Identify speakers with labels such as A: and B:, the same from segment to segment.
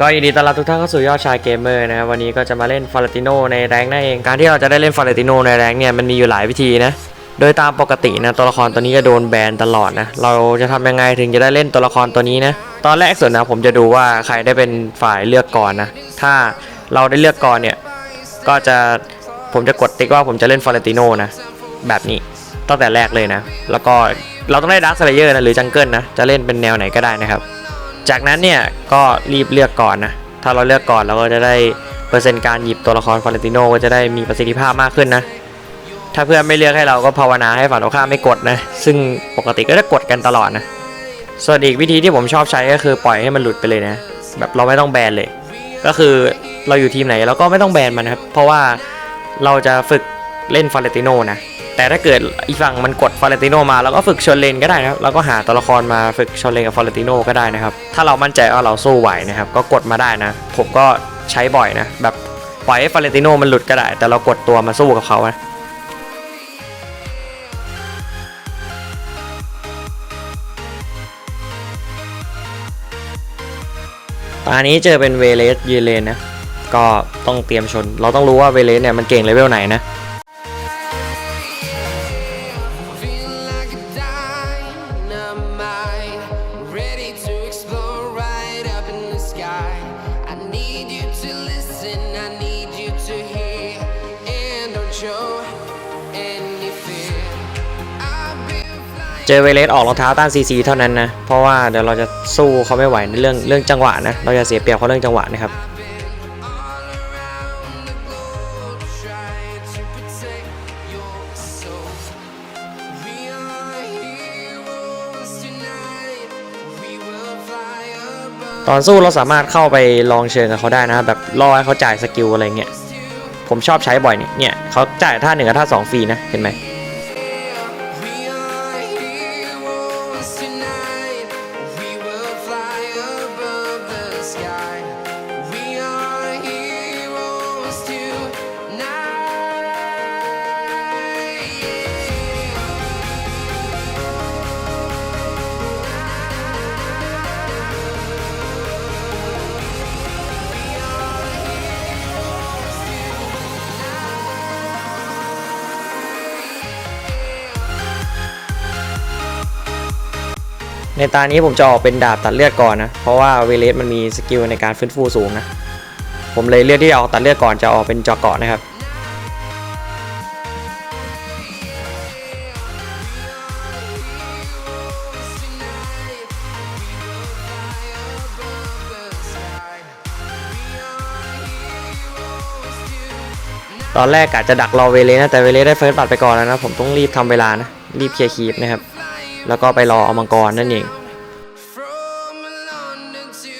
A: ก็ยินดีต้อนรับทุกท่านเข้าสู่ยอดชายเกมเมอร์นะครับวันนี้ก็จะมาเล่นฟอร์ติโนในแรงนั่นเองการที่เราจะได้เล่นฟอร์ติโนในแรงเนี่ยมันมีอยู่หลายวิธีนะโดยตามปกตินะตัวละครตัวนี้จะโดนแบนตลอดนะเราจะทำยังไงถึงจะได้เล่นตัวละครตัวนี้นะตอนแรกสุดนะผมจะดูว่าใครได้เป็นฝ่ายเลือกก่อนนะถ้าเราได้เลือกก่อนเนี่ยก็จะผมจะกดติ๊กว่าผมจะเล่นฟอร์ติโนนะแบบนี้ตั้งแต่แรกเลยนะ แล้วก็เราต้องได้ดักสเลเยอร์นะหรือจังเกิลนะจะเล่นเป็นแนวไหนก็ได้นะครับ จากนั้นเนี่ยก็รีบเลือกก่อนนะ ถ้าเราเลือกก่อนเราก็จะได้เปอร์เซ็นต์การหยิบตัวละครฟอร์เรนติโนก็จะได้มีประสิทธิภาพมากขึ้นนะ ถ้าเพื่อนไม่เลือกให้เราก็ภาวนาให้ฝั่งตรงข้ามไม่กดนะ ซึ่งปกติก็จะกดกันตลอดนะ ส่วนอีกวิธีที่ผมชอบใช้ก็คือปล่อยให้มันหลุดไปเลยนะ แบบเราไม่ต้องแบนเลย ก็คือเราอยู่ทีมไหนเราก็ไม่ต้องแบนมันครับ เพราะว่าเราจะฝึก เล่นฟอเรติโนนะ แต่ถ้าเกิดอีฝั่งมันกดฟอเรติโนมาเราก็ฝึกชนเลนก็ได้นะครับเราก็หาตัวละครมาฝึกชนเลนกับฟอเรติโนก็ได้นะครับ ถ้าเรามั่นใจว่าเราสู้ไหวนะครับ ก็กดมาได้นะ ผมก็ใช้บ่อยนะ แบบปล่อยให้ฟอเรติโนมันหลุดก็ได้ แต่เรากดตัวมาสู้กับเขานะตอนนี้เจอเป็นเวเลสเยเลนนะ ก็ต้องเตรียมชน เราต้องรู้ว่าเวเลสเนี่ยมันเก่งเลเวลไหนนะ อเวเลสออกรองเท้าต้านซีซีเท่านั้นนะ เพราะว่าเดี๋ยวเราจะสู้เขาไม่ไหวในเรื่องเรื่องจังหวะนะ เราจะเสียเปรียบเขาเรื่องจังหวะนะครับตอนสู้เราสามารถเข้าไปลองเชิงกับเขาได้นะแบบรอให้เขาจ่ายสกิลอะไรเงี้ยผมชอบใช้บ่อยเนี่ยเนี่ยเขาจ่ายท่าหนึ่งกับท่าสองฟรีนะเห็นไหม ในตานี้ผมจะออกเป็นดาบตัดเลือดก่อนนะ เพราะว่าเวเลสมันมีสกิลในการฟื้นฟูสูงนะ ผมเลยเลือกที่จะออกตัดเลือดก่อนจะออกเป็นจอเกาะนะครับ ตอนแรกกะจะดักรอเวเลสนะแต่เวเลสได้เฟิร์สบัตรไปก่อนแล้วนะ ผมต้องรีบทำเวลานะ รีบเคลียร์คีปนะครับ แล้วก็ไปรอเอามังกรนั่นเอง
B: From London to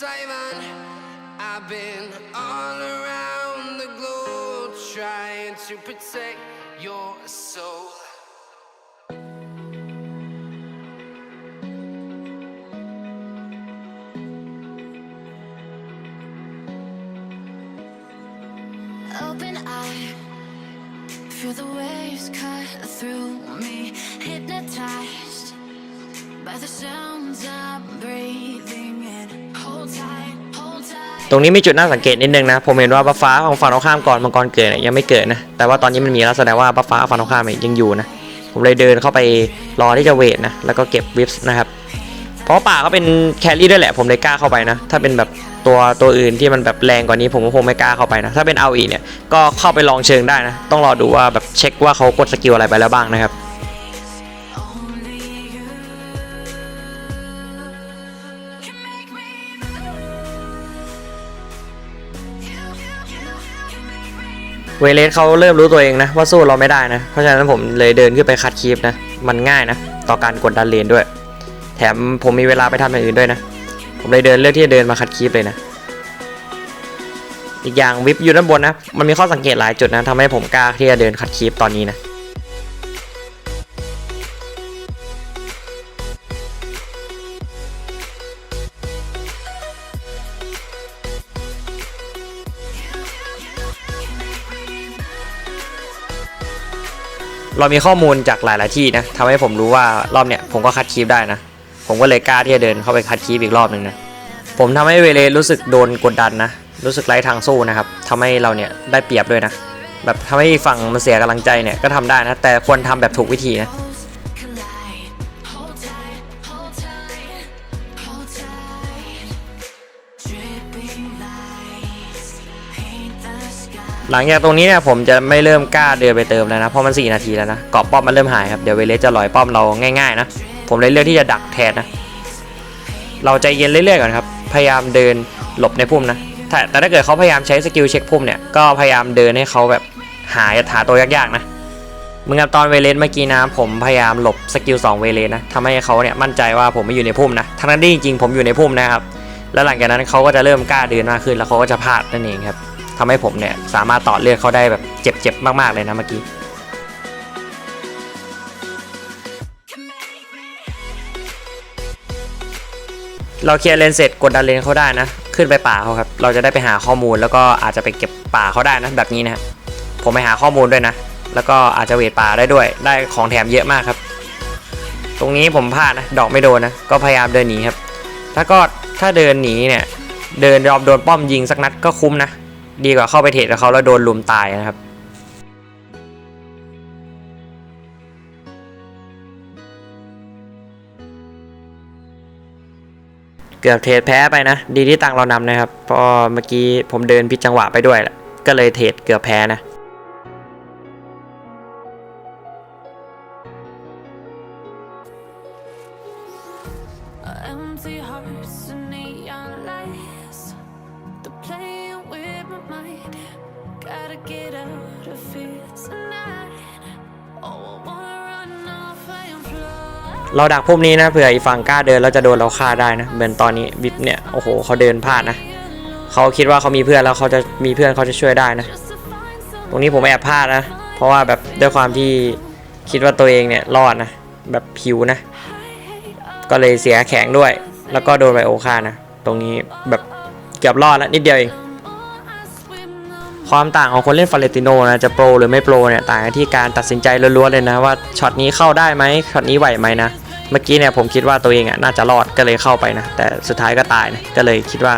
B: Taiwan, I've been all around the globe trying to protect your soul.
C: Open eye, feel the waves cut through me. Hypnotized
A: ตรงนี้มีจุดน่าสังเกตนิดนึงนะ ผมเห็นว่าบัฟฟ้าของฝั่งตรงข้ามก่อนมังกรเกิดเนี่ยยังไม่เกิดนะ แต่ว่าตอนนี้มันมีแล้วแสดงว่าบัฟฟ้าฝั่งตรงข้ามยังอยู่นะ ผมเลยเดินเข้าไปรอที่จะเวทนะ แล้วก็เก็บวิปส์นะครับ เพราะป่าก็เป็นแครี่ด้วยแหละ ผมเลยกล้าเข้าไปนะ ถ้าเป็นแบบตัวตัวอื่นที่มันแบบแรงกว่านี้ผมก็คงไม่กล้าเข้าไปนะ ถ้าเป็นเอาอีเนี่ย ก็เข้าไปลองเชิงได้นะ ต้องรอดูว่าแบบเช็คว่าเขากดสกิลอะไรไปแล้วบ้างนะครับ เวเลสเขาเริ่มรู้ตัวเองนะว่าสู้เราไม่ได้นะ เพราะฉะนั้นผมเลยเดินขึ้นไปคัดคีปนะ มันง่ายนะ ต่อการกดดันเลนด้วย แถมผมมีเวลาไปทำอย่างอื่นด้วยนะ ผมเลยเดินเลือกที่จะเดินมาคัดคีปเลยนะ อีกอย่างวิปอยู่ด้านบนนะ มันมีข้อสังเกตหลายจุดนะทำให้ผมกล้าที่จะเดินคัดคีปตอนนี้นะ เรามีข้อมูลจากหลายๆที่นะทำให้ผมรู้ว่ารอบเนี้ยผมก็คัดคีปได้นะ ผมก็เลยกล้าที่จะเดินเข้าไปคัดคีปอีกรอบหนึ่งนะผมทำให้เวเลรู้สึกโดนกดดันนะ รู้สึกไร้ทางสู้นะครับทำให้เราเนี่ยได้เปรียบด้วยนะ แบบทำให้ฝั่งมันเสียกำลังใจเนี่ยก็ทำได้นะ แต่ควรทำแบบถูกวิธีนะ หลังจากตรงนี้เนี่ยผมจะไม่เริ่มกล้าเดินไปเติมแล้วนะเพราะมัน 4 นาทีแล้วนะเกาะป้อมมันเริ่มหายครับเดี๋ยวเวเลสจะลอยป้อมเราง่ายๆนะผมเลยเลือกที่จะดักแทนนะ เราใจเย็นเรื่อยๆก่อนครับพยายามเดินหลบในพุ่มนะแต่แต่ถ้าเกิดเขาพยายามใช้สกิลเช็คพุ่มเนี่ยก็พยายามเดินให้เขาแบบหาหาตัวยากๆนะเหมือนกับตอนเวเลสเมื่อกี้นะผมพยายามหลบสกิล2เวเลสนะทำให้เขาเนี่ยมั่นใจว่าผมไม่อยู่ในพุ่มนะทั้งนั้นที่จริงๆผมอยู่ในพุ่มนะครับแล้วหลังจากนั้นเขาก็จะเริ่มกล้าเดินมากขึ้นแล้วเขาก็จะพลาดนั่นเองครับ ทำให้ผมเนี่ยสามารถต่อเลือดเขาได้แบบเจ็บๆมากๆเลยนะเมื่อกี้เราเคลียร์เลนเสร็จกดดันเลนเขาได้นะ ขึ้นไปป่าเขาครับ เราจะได้ไปหาข้อมูลแล้วก็อาจจะไปเก็บป่าเขาได้นะแบบนี้นะฮะผมไปหาข้อมูลด้วยนะ แล้วก็อาจจะเวทป่าได้ด้วย ได้ของแถมเยอะมากครับ ตรงนี้ผมพลาดนะ ดอกไม่โดนนะ ก็พยายามเดินหนีครับ ถ้าก็ถ้าเดินหนีเนี่ย เดินยอมโดนป้อมยิงสักนัดก็คุ้มนะ ดีกว่าเข้าไปเทรดกับเขาแล้วโดนลุมตายนะครับเกือบเทรดแพ้ไปนะ ดีที่ตังเรานำนะครับเพราะเมื่อกี้ผมเดินผิดจังหวะไปด้วยแหละก็เลยเทรดเกือบแพ้นะ เราดักพุ่มนี้นะเผื่ออีฝั่งกล้าเดินแล้วจะโดนเราฆ่าได้นะเหมือนตอนนี้วิปเนี่ยโอ้โหเขาเดินพลาดนะเขาคิดว่าเขามีเพื่อนแล้วเขาจะมีเพื่อนเขาจะช่วยได้นะ ตรงนี้ผมแอบพลาดนะ เพราะว่าแบบด้วยความที่คิดว่าตัวเองเนี่ยรอดนะแบบผิวนะ ก็เลยเสียแข็งด้วย แล้วก็โดนไบโอฆ่านะตรงนี้แบบเกือบรอดแล้วนิดเดียวเองความต่างของคนเล่นฟาเรติโนนะจะโปรหรือไม่โปรเนี่ยต่างกันที่การตัดสินใจล้วนๆเลยนะว่าช็อตนี้เข้าได้ไหมช็อตนี้ไหวไหมนะ เมื่อกี้เนี่ยผมคิดว่าตัวเองอะน่าจะรอดก็เลยเข้าไปนะ แต่สุดท้ายก็ตายนะก็เลยคิดว่า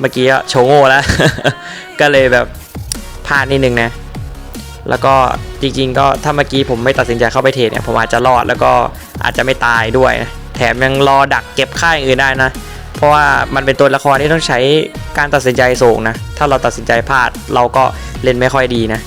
A: เมื่อกี้โชว์โง่แล้ว ก็เลยแบบพลาดนิดนึงนะ แล้วก็จริงๆ ก็ถ้าเมื่อกี้ผมไม่ตัดสินใจเข้าไปเทรดเนี่ยผมอาจจะรอดแล้วก็อาจจะไม่ตายด้วยนะแถมยังรอดักเก็บค่ายอื่นได้นะ เพราะว่ามันเป็นตัวละครที่ต้องใช้การตัดสินใจสูงนะ ถ้าเราตัดสินใจพลาดเราก็เล่นไม่ค่อยดีนะ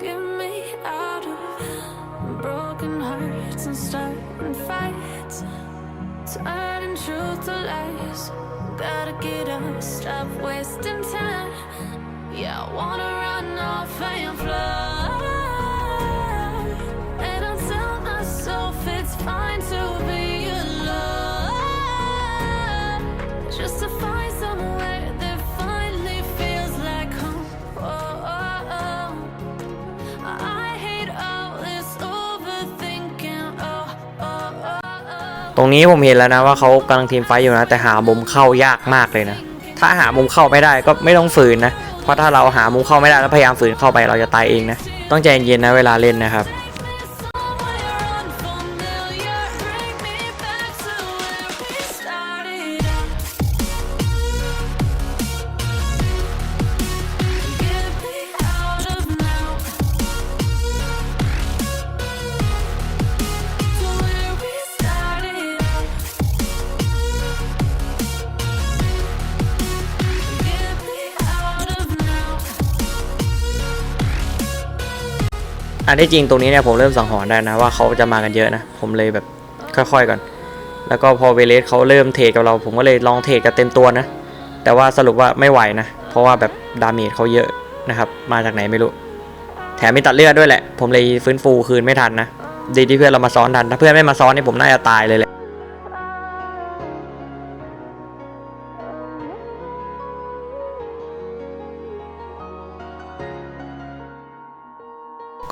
C: Get me out of broken hearts and starting fights. Turning truth to lies. Gotta get up, stop wasting time. Yeah, I wanna run off and fly.
A: รงนี้ผมเห็นแล้วนะว่าเขากำลังทีมไฟอยู่นะ แต่หามุมเข้ายากมากเลยนะ ถ้าหามุมเข้าไม่ได้ก็ไม่ต้องฝืนนะ เพราะถ้าเราหามุมเข้าไม่ได้แล้วพยายามฝืนเข้าไปเราจะตายเองนะ ต้องใจเย็นๆนะเวลาเล่นนะครับ อันที่จริงตรงนี้เนี่ยผมเริ่มสังหรณ์ได้นะว่าเขาจะมากันเยอะนะ ผมเลยแบบค่อยๆก่อน แล้วก็พอเวเลสเขาเริ่มเทรดกับเรา ผมก็เลยลองเทรดกับเต็มตัวนะ แต่ว่าสรุปว่าไม่ไหวนะ เพราะว่าแบบดาเมจเขาเยอะนะครับ มาจากไหนไม่รู้ แถมมีตัดเลือดด้วยแหละ ผมเลยฟื้นฟูคืนไม่ทันนะ ดีที่เพื่อนเรามาซ้อนทัน ถ้าเพื่อนไม่มาซ้อนนี่ผมน่าจะตายเลยแหละ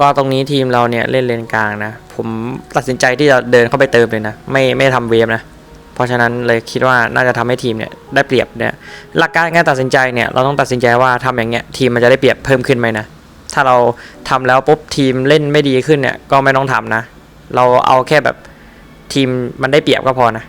A: ก็ตรงนี้ทีมเราเนี่ยเล่นเลนกลางนะ ผมตัดสินใจที่จะเดินเข้าไปเติมเลยนะ ไม่ไม่ทำเวฟนะ เพราะฉะนั้นเลยคิดว่าน่าจะทำให้ทีมเนี่ยได้เปรียบเนี่ยหลักการการตัดสินใจเนี่ยเราต้องตัดสินใจว่าทำอย่างเงี้ยทีมมันจะได้เปรียบเพิ่มขึ้นไหมนะ ถ้าเราทำแล้วปุ๊บทีมเล่นไม่ดีขึ้นเนี่ยก็ไม่ต้องทำนะ เราเอาแค่แบบทีมมันได้เปรียบก็พอนะ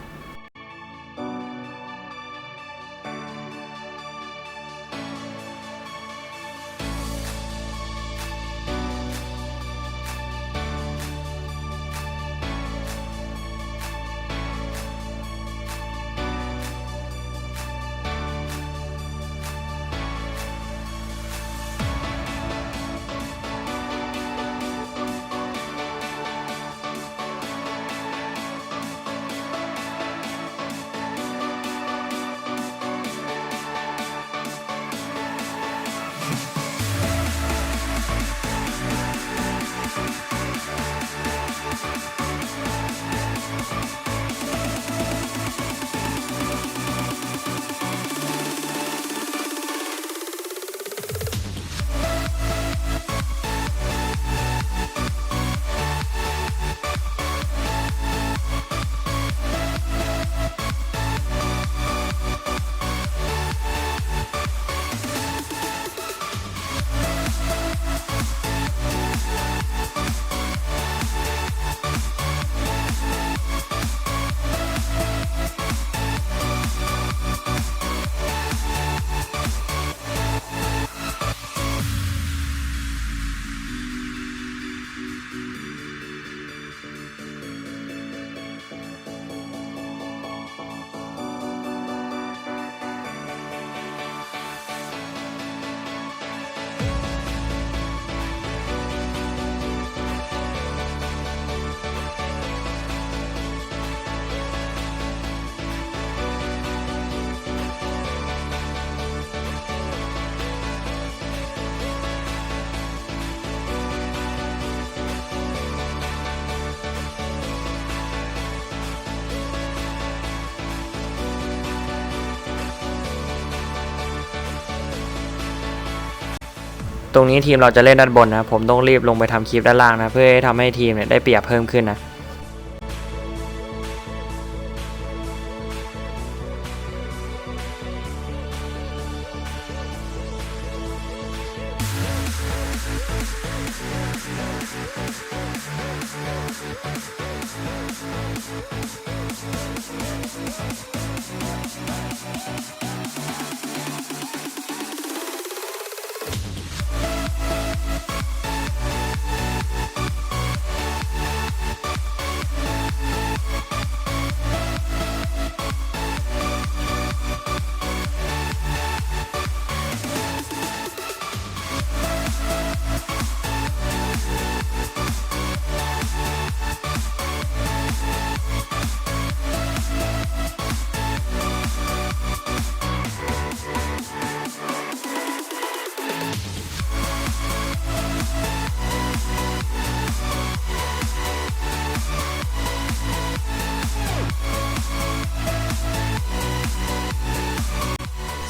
A: รงนี้ทีมเราจะเล่นด้านบนนะผมต้องรีบลงไปทำคลิปด้านล่างนะเพื่อให้ทำให้ทีมเนี่ยได้เปรียบเพิ่มขึ้นนะ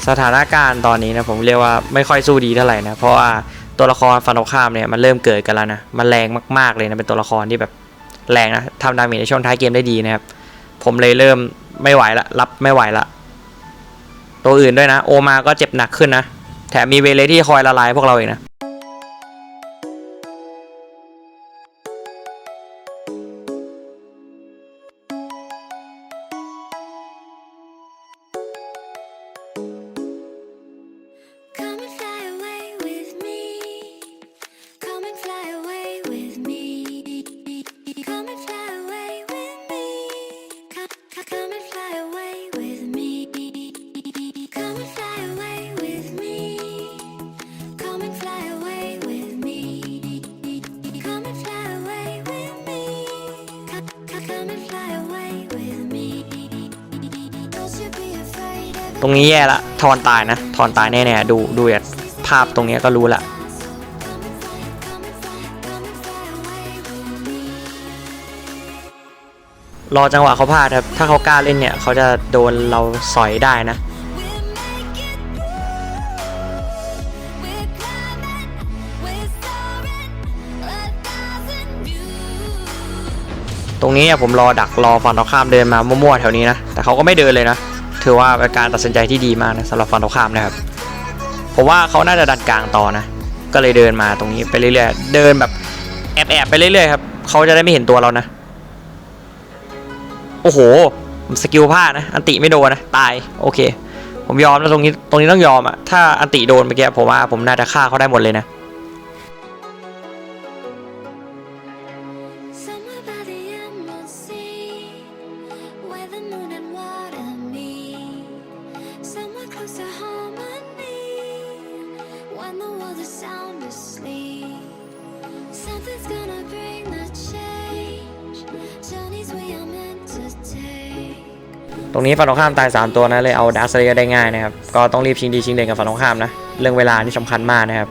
A: สถานการณ์ตอนนี้นะผมเรียกว่าไม่ค่อยสู้ดีเท่าไหร่นะเพราะว่าตัวละครฟันตรงข้ามเนี่ยมันเริ่มเกิดกันแล้วนะมันแรงมากๆเลยนะเป็นตัวละครที่แบบแรงนะทำดาเมจในช่วงท้ายเกมได้ดีนะครับผมเลยเริ่มไม่ไหวละรับไม่ไหวละ ตัวอื่นด้วยนะ โอมาก็เจ็บหนักขึ้นนะแถมมีเวเลที่คอยละลายพวกเราเองนะ รงนี้แย่ละทอนตายนะทอนตายแน่ๆดูดูจากภาพตรงนี้ก็รู้ละรอจังหวะเขาพลาดครับ ถ้าเขากล้าเล่นเนี่ย เขาจะโดนเราสอยได้นะ ตรงนี้เนี่ยผมรอดักรอฝั่งตรงข้ามเดินมามั่วๆแถวนี้นะ แต่เขาก็ไม่เดินเลยนะ ถือว่าเป็นการตัดสินใจที่ดีมากนะสำหรับฝั่งตรงข้ามนะครับผมว่าเขาน่าจะดันกลางต่อนะ ก็เลยเดินมาตรงนี้ไปเรื่อยๆเดินแบบแอบๆไปเรื่อยๆครับเขาจะได้ไม่เห็นตัวเรานะ โอ้โหสกิลพลาดนะ อันติไม่โดนนะ ตายโอเค ผมยอมแล้วตรงนี้ตรงนี้ต้องยอมอะถ้าอันติโดนเมื่อกี้ผมว่าผมน่าจะฆ่าเขาได้หมดเลยนะ
C: Nothing's gonna bring the change. Journeys we are meant to take.
A: ตรงนี้ฝั่งตรงข้ามตาย 3 ตัวนะเลยเอาดาร์คเลเยอร์ได้ง่ายนะครับ ก็ต้องรีบชิงดีชิงเด่นกับฝั่งตรงข้ามนะ เรื่องเวลานี่สำคัญมากนะครับ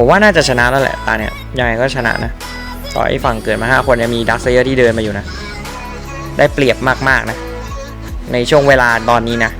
A: ผมว่าน่าจะชนะแล้วแหละตาเนี่ยยังไงก็ชนะนะ ต่อไอ้ฝั่งเกิดมา 5 คนยังมีดักเซเยอร์ที่เดินมาอยู่นะ ได้เปรียบมากๆนะ ในช่วงเวลาตอนนี้นะ